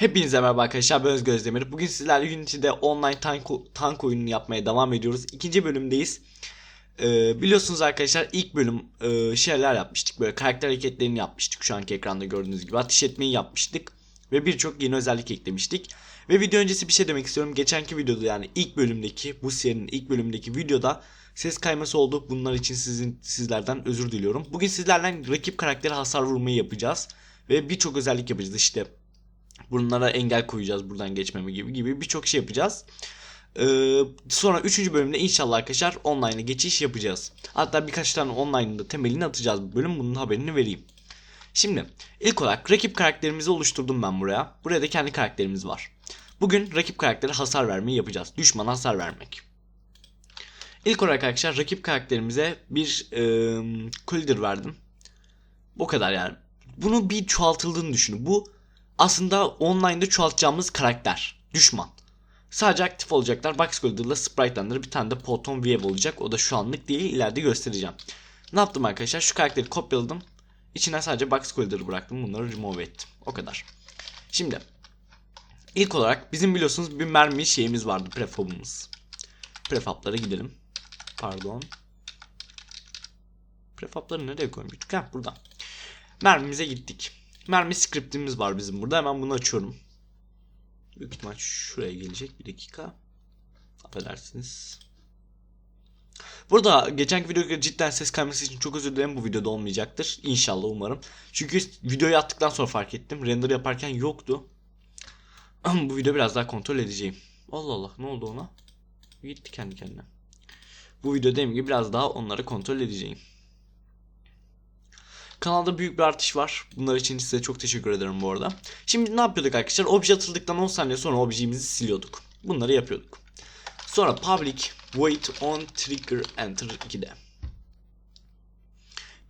Hepinize merhaba arkadaşlar ben Özgür Özdemir. Bugün sizlerle Unity'de online tank, tank oyununu yapmaya devam ediyoruz. İkinci bölümdeyiz. Ee, biliyorsunuz arkadaşlar ilk bölüm e, şeyler yapmıştık. Böyle karakter hareketlerini yapmıştık. Şu anki ekranda gördüğünüz gibi. Ateş etmeyi yapmıştık. Ve birçok yeni özellik eklemiştik. Ve video öncesi bir şey demek istiyorum. Geçenki videoda yani ilk bölümdeki bu serinin ilk bölümdeki videoda ses kayması oldu. Bunlar için sizin sizlerden özür diliyorum. Bugün sizlerle rakip karaktere hasar vurmayı yapacağız. Ve birçok özellik yapacağız işte bunlara engel koyacağız buradan geçmeme gibi gibi birçok şey yapacağız. Ee, sonra 3. bölümde inşallah arkadaşlar online'a geçiş yapacağız. Hatta birkaç tane online'da temelini atacağız bu bölüm bunun haberini vereyim. Şimdi ilk olarak rakip karakterimizi oluşturdum ben buraya. Buraya da kendi karakterimiz var. Bugün rakip karaktere hasar vermeyi yapacağız. Düşmana hasar vermek. İlk olarak arkadaşlar rakip karakterimize bir e, collider verdim. Bu kadar yani. Bunu bir çoğaltıldığını düşünün. Bu aslında online'da çoğaltacağımız karakter. Düşman. Sadece aktif olacaklar. Box Golder'la Sprite'landır. Bir tane de Proton Wave olacak. O da şu anlık değil. ileride göstereceğim. Ne yaptım arkadaşlar? Şu karakteri kopyaladım. İçine sadece Box Golder'ı bıraktım. Bunları remove ettim. O kadar. Şimdi. ilk olarak bizim biliyorsunuz bir mermi şeyimiz vardı. Prefab'ımız. Prefab'lara gidelim. Pardon. Prefab'ları nereye koymuştuk? Ha burada. Mermimize gittik. Mermi scriptimiz var bizim burada. Hemen bunu açıyorum. Büyük ihtimal şuraya gelecek. Bir dakika. Affedersiniz. Burada geçenki videoda cidden ses kayması için çok özür dilerim. Bu videoda olmayacaktır. İnşallah umarım. Çünkü videoyu attıktan sonra fark ettim. Render yaparken yoktu. Bu video biraz daha kontrol edeceğim. Allah Allah ne oldu ona? Gitti kendi kendine. Bu video dediğim gibi biraz daha onları kontrol edeceğim. Kanalda büyük bir artış var. Bunlar için size çok teşekkür ederim bu arada. Şimdi ne yapıyorduk arkadaşlar? Obje atıldıktan 10 saniye sonra objemizi siliyorduk. Bunları yapıyorduk. Sonra public void on trigger enter 2'de.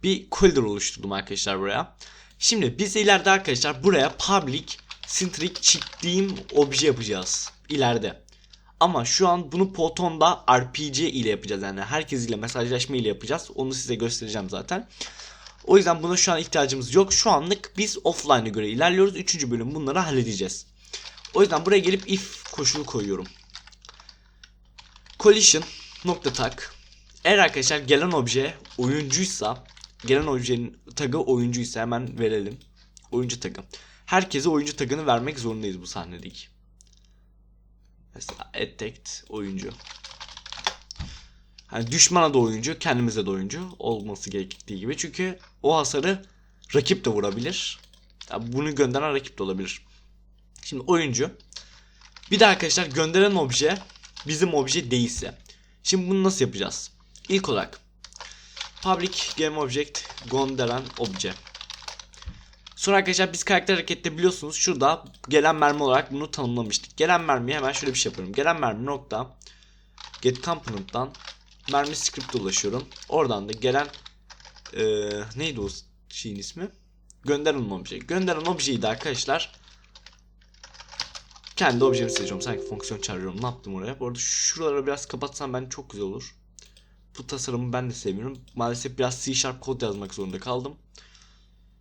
Bir collider oluşturdum arkadaşlar buraya. Şimdi biz ileride arkadaşlar buraya public centric çektiğim obje yapacağız. İleride. Ama şu an bunu Proton'da RPG ile yapacağız. Yani herkes ile mesajlaşma ile yapacağız. Onu size göstereceğim zaten. O yüzden buna şu an ihtiyacımız yok. Şu anlık biz offline'a göre ilerliyoruz. Üçüncü bölüm bunları halledeceğiz. O yüzden buraya gelip if koşulu koyuyorum. Collision nokta tak. Eğer arkadaşlar gelen obje oyuncuysa gelen objenin tagı oyuncuysa hemen verelim. Oyuncu tagı. Herkese oyuncu tagını vermek zorundayız bu sahnedeki. Mesela attacked oyuncu. Hani düşmana da oyuncu, kendimize de oyuncu olması gerektiği gibi. Çünkü o hasarı rakip de vurabilir. Yani bunu gönderen rakip de olabilir. Şimdi oyuncu. Bir de arkadaşlar gönderen obje bizim obje değilse. Şimdi bunu nasıl yapacağız? İlk olarak public game object gönderen obje. Sonra arkadaşlar biz karakter harekette biliyorsunuz şurada gelen mermi olarak bunu tanımlamıştık. Gelen mermiye hemen şöyle bir şey yapıyorum. Gelen mermi nokta get component'tan mermi script'e ulaşıyorum. Oradan da gelen e, neydi o şeyin ismi? Gönderen obje. Gönderen objeyi de arkadaşlar kendi objemi seçiyorum. Sanki fonksiyon çağırıyorum. Ne yaptım oraya? Bu arada şuraları biraz kapatsam ben çok güzel olur. Bu tasarımı ben de sevmiyorum. Maalesef biraz C Sharp kod yazmak zorunda kaldım.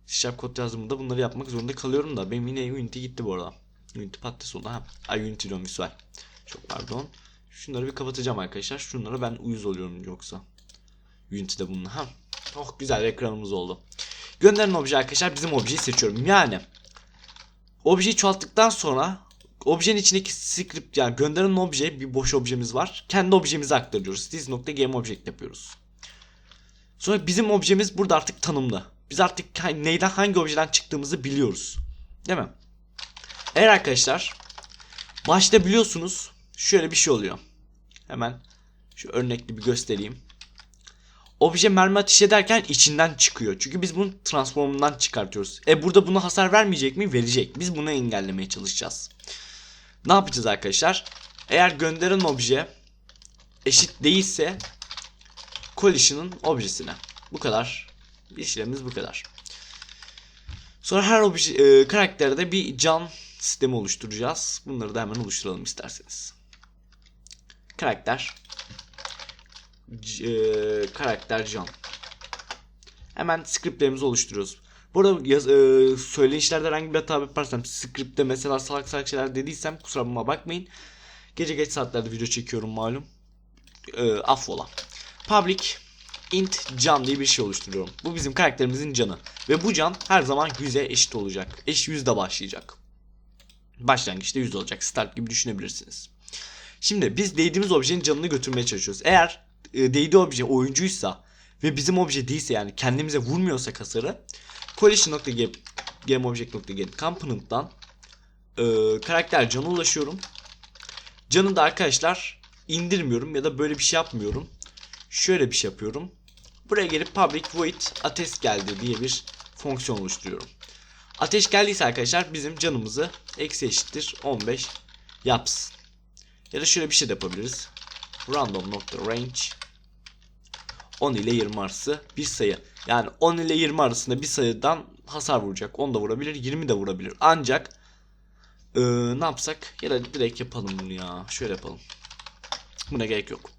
C Sharp kod yazdığımda bunları yapmak zorunda kalıyorum da benim yine Unity gitti bu arada. Unity patates oldu. Ha, Ay Unity diyorum visual. Çok pardon. Şunları bir kapatacağım arkadaşlar. Şunları ben uyuz oluyorum yoksa. Unity'de bununla. Ha. Oh güzel ekranımız oldu. Gönderen obje arkadaşlar bizim objeyi seçiyorum. Yani objeyi çoğalttıktan sonra objenin içindeki script yani gönderen obje bir boş objemiz var. Kendi objemizi aktarıyoruz. This.game object yapıyoruz. Sonra bizim objemiz burada artık tanımlı. Biz artık neyden hangi objeden çıktığımızı biliyoruz. Değil mi? Eğer arkadaşlar başta biliyorsunuz şöyle bir şey oluyor. Hemen şu örnekli bir göstereyim. Obje mermi ateş ederken içinden çıkıyor. Çünkü biz bunu transformundan çıkartıyoruz. E burada buna hasar vermeyecek mi? Verecek. Biz bunu engellemeye çalışacağız. Ne yapacağız arkadaşlar? Eğer gönderen obje eşit değilse collision'ın objesine. Bu kadar. İşlemimiz bu kadar. Sonra her obje, e, karakterde bir can sistemi oluşturacağız. Bunları da hemen oluşturalım isterseniz. Karakter. C- e, karakter can. Hemen scriptlerimizi oluşturuyoruz. Bu arada yaz, e, söyleyişlerde herhangi bir hata yaparsam scriptte mesela salak salak şeyler dediysem kusura bakmayın. Gece geç saatlerde video çekiyorum malum. E, affola. Public int can diye bir şey oluşturuyorum. Bu bizim karakterimizin canı. Ve bu can her zaman 100'e eşit olacak. Eş 100'de başlayacak. Başlangıçta 100 olacak. Start gibi düşünebilirsiniz. Şimdi biz değdiğimiz objenin canını götürmeye çalışıyoruz. Eğer e, değdiği obje oyuncuysa ve bizim obje değilse yani kendimize vurmuyorsa hasarı collision.gameobject.get component'tan e, karakter canı ulaşıyorum. Canı da arkadaşlar indirmiyorum ya da böyle bir şey yapmıyorum. Şöyle bir şey yapıyorum. Buraya gelip public void ateş geldi diye bir fonksiyon oluşturuyorum. Ateş geldiyse arkadaşlar bizim canımızı eksi eşittir 15 yapsın. Ya da şöyle bir şey de yapabiliriz. Random nokta range 10 ile 20 arası bir sayı. Yani 10 ile 20 arasında bir sayıdan hasar vuracak. 10 da vurabilir, 20 de vurabilir. Ancak ee, ne yapsak? Ya da direkt yapalım bunu ya. Şöyle yapalım. Buna gerek yok.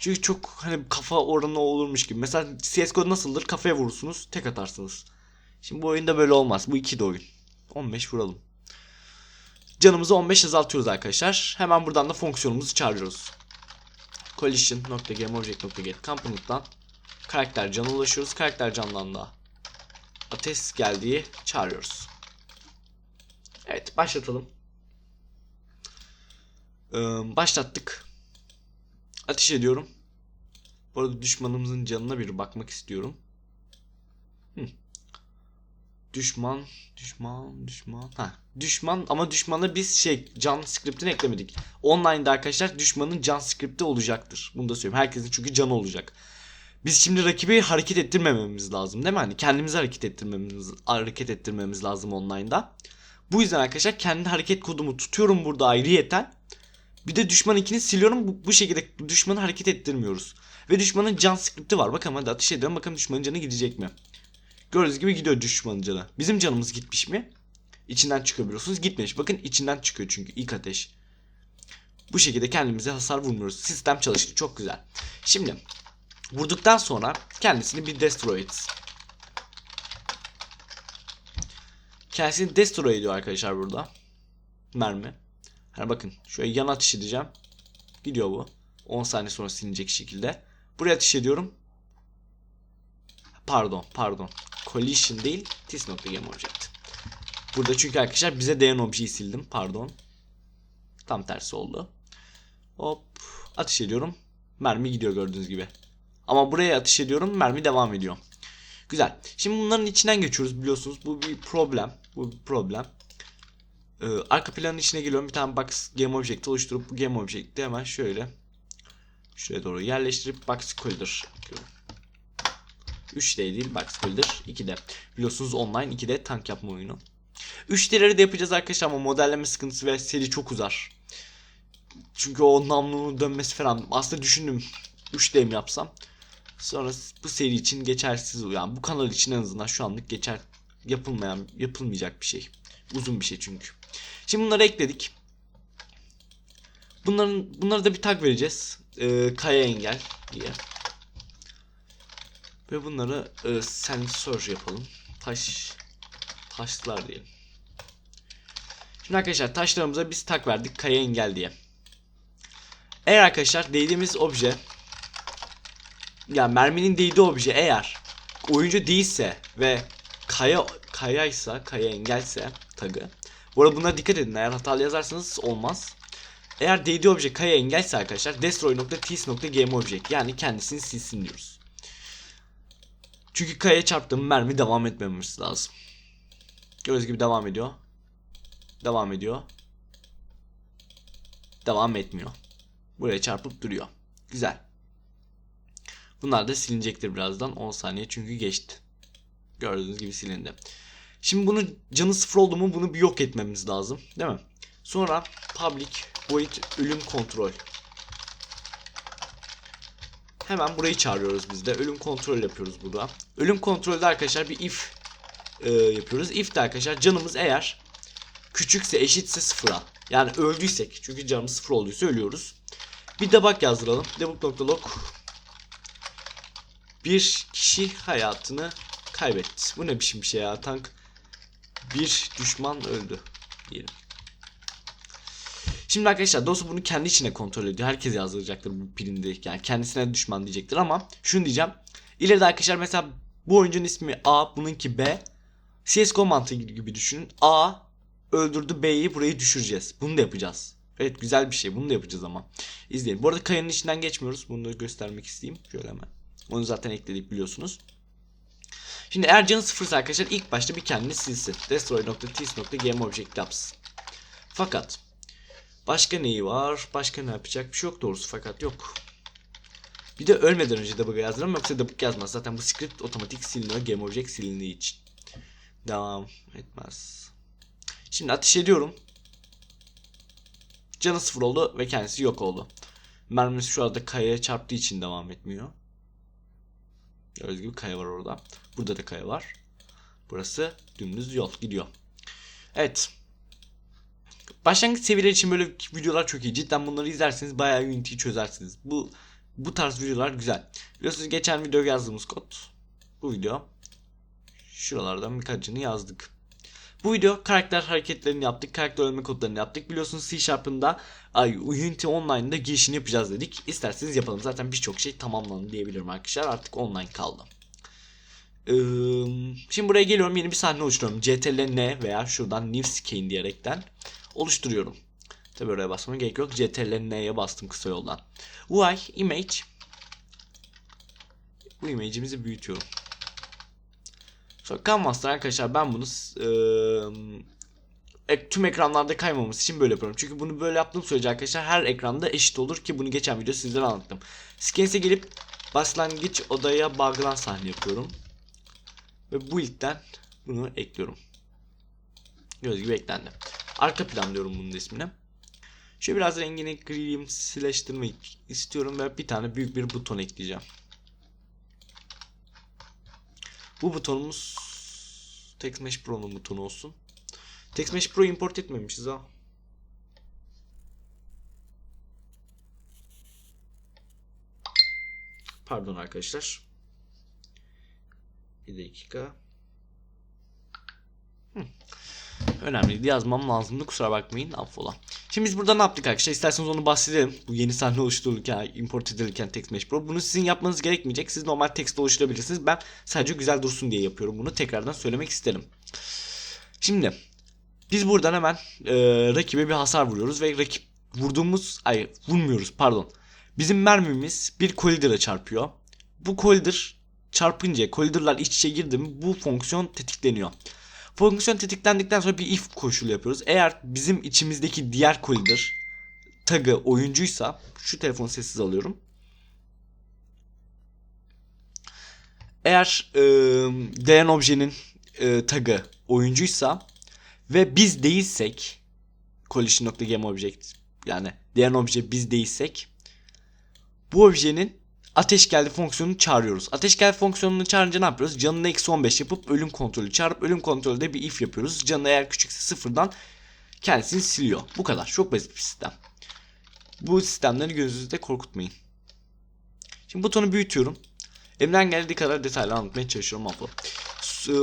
Çünkü çok hani kafa oranı olurmuş gibi. Mesela CSGO nasıldır? Kafaya vurursunuz, tek atarsınız. Şimdi bu oyunda böyle olmaz. Bu iki de oyun. 15 vuralım. Canımızı 15 azaltıyoruz arkadaşlar. Hemen buradan da fonksiyonumuzu çağırıyoruz. collision.gameobject.get component'tan karakter canı ulaşıyoruz. Karakter candan da ateş geldiği çağırıyoruz. Evet başlatalım. Ee, başlattık. Ateş ediyorum. Bu arada düşmanımızın canına bir bakmak istiyorum. Düşman, düşman, düşman. Ha, düşman ama düşmana biz şey can script'ini eklemedik. Online'da arkadaşlar düşmanın can script'i olacaktır. Bunu da söyleyeyim. Herkesin çünkü canı olacak. Biz şimdi rakibi hareket ettirmememiz lazım değil mi? Hani kendimizi hareket ettirmemiz hareket ettirmemiz lazım online'da. Bu yüzden arkadaşlar kendi hareket kodumu tutuyorum burada ayrıyeten. Bir de düşman ikini siliyorum. Bu, bu şekilde düşmanı hareket ettirmiyoruz. Ve düşmanın can script'i var. Bakalım hadi ateş ediyorum. Bakalım düşmanın canı gidecek mi? Gördüğünüz gibi gidiyor düşmanın canı. Bizim canımız gitmiş mi? İçinden çıkabiliyorsunuz. Gitmemiş. Bakın içinden çıkıyor çünkü ilk ateş. Bu şekilde kendimize hasar vurmuyoruz. Sistem çalıştı. Çok güzel. Şimdi vurduktan sonra kendisini bir destroy et. Kendisini destroy ediyor arkadaşlar burada. Mermi. Hani bakın şöyle yan ateş edeceğim. Gidiyor bu. 10 saniye sonra silinecek şekilde. Buraya ateş ediyorum. Pardon pardon. Collision değil. This.gameObject. Burada çünkü arkadaşlar bize değen objeyi sildim. Pardon. Tam tersi oldu. Hop. Ateş ediyorum. Mermi gidiyor gördüğünüz gibi. Ama buraya ateş ediyorum. Mermi devam ediyor. Güzel. Şimdi bunların içinden geçiyoruz biliyorsunuz. Bu bir problem. Bu bir problem. Ee, arka planın içine geliyorum. Bir tane box game object oluşturup bu game object'i hemen şöyle şuraya doğru yerleştirip box collider 3D değil box collider 2D. Biliyorsunuz online 2D tank yapma oyunu. 3D'leri de yapacağız arkadaşlar ama modelleme sıkıntısı ve seri çok uzar. Çünkü o namlunun dönmesi falan aslında düşündüm 3D mi yapsam. Sonra bu seri için geçersiz yani bu kanal için en azından şu anlık geçer yapılmayan yapılmayacak bir şey. Uzun bir şey çünkü. Şimdi bunları ekledik. Bunların bunlara da bir tag vereceğiz. Ee, kaya engel diye. Ve bunları e, sensör yapalım. Taş taşlar diyelim. Şimdi arkadaşlar taşlarımıza biz tag verdik kaya engel diye. Eğer arkadaşlar değdiğimiz obje yani merminin değdiği obje eğer oyuncu değilse ve kaya kayaysa, kaya engelse tagı. Bu arada buna dikkat edin. Eğer hatalı yazarsanız olmaz. Eğer değdiği obje kaya engelse arkadaşlar destroy.ts.gameobject yani kendisini silsin diyoruz. Çünkü kayaya çarptığım mermi devam etmemesi lazım. Gördüğünüz gibi devam ediyor. Devam ediyor. Devam etmiyor. Buraya çarpıp duruyor. Güzel. Bunlar da silinecektir birazdan 10 saniye çünkü geçti. Gördüğünüz gibi silindi. Şimdi bunun canı sıfır oldu mu bunu bir yok etmemiz lazım. Değil mi? Sonra public void ölüm kontrol. Hemen burayı çağırıyoruz biz de. Ölüm kontrol yapıyoruz burada. Ölüm kontrolde arkadaşlar bir if e, yapıyoruz. If de arkadaşlar canımız eğer küçükse eşitse sıfıra. Yani öldüysek çünkü canımız sıfır olduysa ölüyoruz. Bir debug yazdıralım. Debug.log bir kişi hayatını kaybetti. Bu ne biçim bir şey ya? Tank bir düşman öldü diyelim. Şimdi arkadaşlar dostu bunu kendi içine kontrol ediyor. Herkes yazdıracaktır bu primde. Yani kendisine düşman diyecektir ama şunu diyeceğim. İleride arkadaşlar mesela bu oyuncunun ismi A, bununki B. CSGO mantığı gibi düşünün. A öldürdü B'yi burayı düşüreceğiz. Bunu da yapacağız. Evet güzel bir şey. Bunu da yapacağız ama. İzleyin. Bu arada kayanın içinden geçmiyoruz. Bunu da göstermek isteyeyim. Şöyle hemen. Onu zaten ekledik biliyorsunuz. Şimdi eğer canı sıfırsa arkadaşlar ilk başta bir kendini silsin. Destroy.ts.gameObject yapsın. Fakat başka neyi var? Başka ne yapacak? Bir şey yok doğrusu fakat yok. Bir de ölmeden önce debug yazdırırım yoksa debug yazmaz. Zaten bu script otomatik siliniyor. GameObject silindiği için. Devam etmez. Şimdi ateş ediyorum. Canı sıfır oldu ve kendisi yok oldu. Mermisi şu anda kayaya çarptığı için devam etmiyor. Gördüğünüz gibi kaya var orada. Burada da kaya var. Burası dümdüz yol gidiyor. Evet. Başlangıç seviyeleri için böyle videolar çok iyi. Cidden bunları izlerseniz bayağı Unity'yi çözersiniz. Bu bu tarz videolar güzel. Biliyorsunuz geçen video yazdığımız kod. Bu video. Şuralardan birkaçını yazdık. Bu video karakter hareketlerini yaptık. Karakter ölme kodlarını yaptık. Biliyorsunuz C Sharp'ında ay Unity Online'da girişini yapacağız dedik. İsterseniz yapalım. Zaten birçok şey tamamlandı diyebilirim arkadaşlar. Artık online kaldı. Şimdi buraya geliyorum. Yeni bir sahne oluşturuyorum. CTRL N veya şuradan New Scan diyerekten oluşturuyorum. Tabi oraya basmama gerek yok. CTRL N'ye bastım kısa yoldan. UI image bu image'imizi büyütüyorum. Sonra Canvas'tan arkadaşlar ben bunu e, tüm ekranlarda kaymaması için böyle yapıyorum. Çünkü bunu böyle yaptığım sürece arkadaşlar her ekranda eşit olur ki bunu geçen video sizlere anlattım. Scans'e gelip başlangıç odaya bağlanan sahne yapıyorum. Ve bu ilkten bunu ekliyorum. Göz gibi eklendi. Arka plan diyorum bunun ismine. Şöyle biraz rengini grimsileştirmek istiyorum ve bir tane büyük bir buton ekleyeceğim. Bu butonumuz TextMesh Pro'nun butonu olsun. TextMesh Pro import etmemişiz ha. Pardon arkadaşlar. Bir dakika. Hı. Önemliydi yazmam lazımdı kusura bakmayın affola. Şimdi biz burada ne yaptık arkadaşlar isterseniz onu bahsedelim. Bu yeni sahne oluşturulurken import edilirken TextMesh Pro. Bunu sizin yapmanız gerekmeyecek. Siz normal text oluşturabilirsiniz. Ben sadece güzel dursun diye yapıyorum bunu. Tekrardan söylemek isterim. Şimdi biz buradan hemen e, rakibe bir hasar vuruyoruz ve rakip vurduğumuz ay vurmuyoruz pardon. Bizim mermimiz bir kolider'a çarpıyor. Bu kolider çarpınca koliderlar iç içe girdi mi bu fonksiyon tetikleniyor. Fonksiyon tetiklendikten sonra bir if koşulu yapıyoruz. Eğer bizim içimizdeki diğer kolider tagı oyuncuysa şu telefonu sessiz alıyorum. Eğer e, değen objenin e, tagı oyuncuysa ve biz değilsek collision.gameObject yani değen obje biz değilsek bu objenin ateş geldi fonksiyonunu çağırıyoruz. Ateş geldi fonksiyonunu çağırınca ne yapıyoruz? Canını eksi 15 yapıp ölüm kontrolü çağırıp ölüm kontrolde bir if yapıyoruz. Canı eğer küçükse sıfırdan kendisini siliyor. Bu kadar. Çok basit bir sistem. Bu sistemleri gözünüzde korkutmayın. Şimdi butonu büyütüyorum. Elimden geldiği kadar detaylı anlatmaya çalışıyorum abla.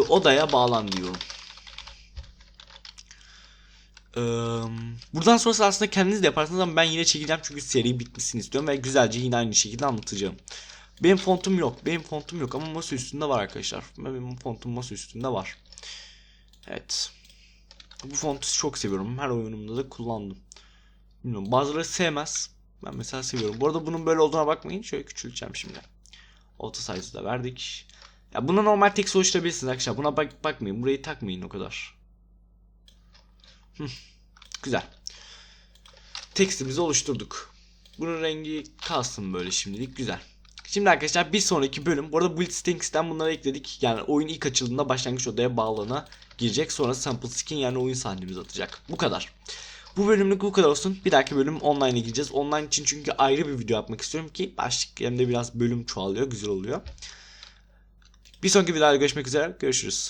Odaya bağlan diyorum. Buradan sonrası aslında kendiniz de yaparsınız ama ben yine çekeceğim çünkü seri bitmesini istiyorum ve güzelce yine aynı şekilde anlatacağım. Benim fontum yok. Benim fontum yok ama masa üstünde var arkadaşlar. Benim fontum masa üstünde var. Evet. Bu fontu çok seviyorum. Her oyunumda da kullandım. Bilmiyorum bazıları sevmez. Ben mesela seviyorum. Bu arada bunun böyle olduğuna bakmayın. Şöyle küçülteceğim şimdi. Auto size'ı da verdik. Ya buna normal text oluşturabilirsiniz arkadaşlar. Buna bak bakmayın. Burayı takmayın o kadar. Güzel. Tekstimizi oluşturduk. Bunun rengi kalsın böyle şimdilik. Güzel. Şimdi arkadaşlar bir sonraki bölüm. Bu arada Build Stings'ten bunları ekledik. Yani oyun ilk açıldığında başlangıç odaya bağlana girecek. Sonra Sample Skin yani oyun sahnemizi atacak. Bu kadar. Bu bölümlük bu kadar olsun. Bir dahaki bölüm online'a gireceğiz. Online için çünkü ayrı bir video yapmak istiyorum ki başlık hem de biraz bölüm çoğalıyor. Güzel oluyor. Bir sonraki videoda görüşmek üzere. Görüşürüz.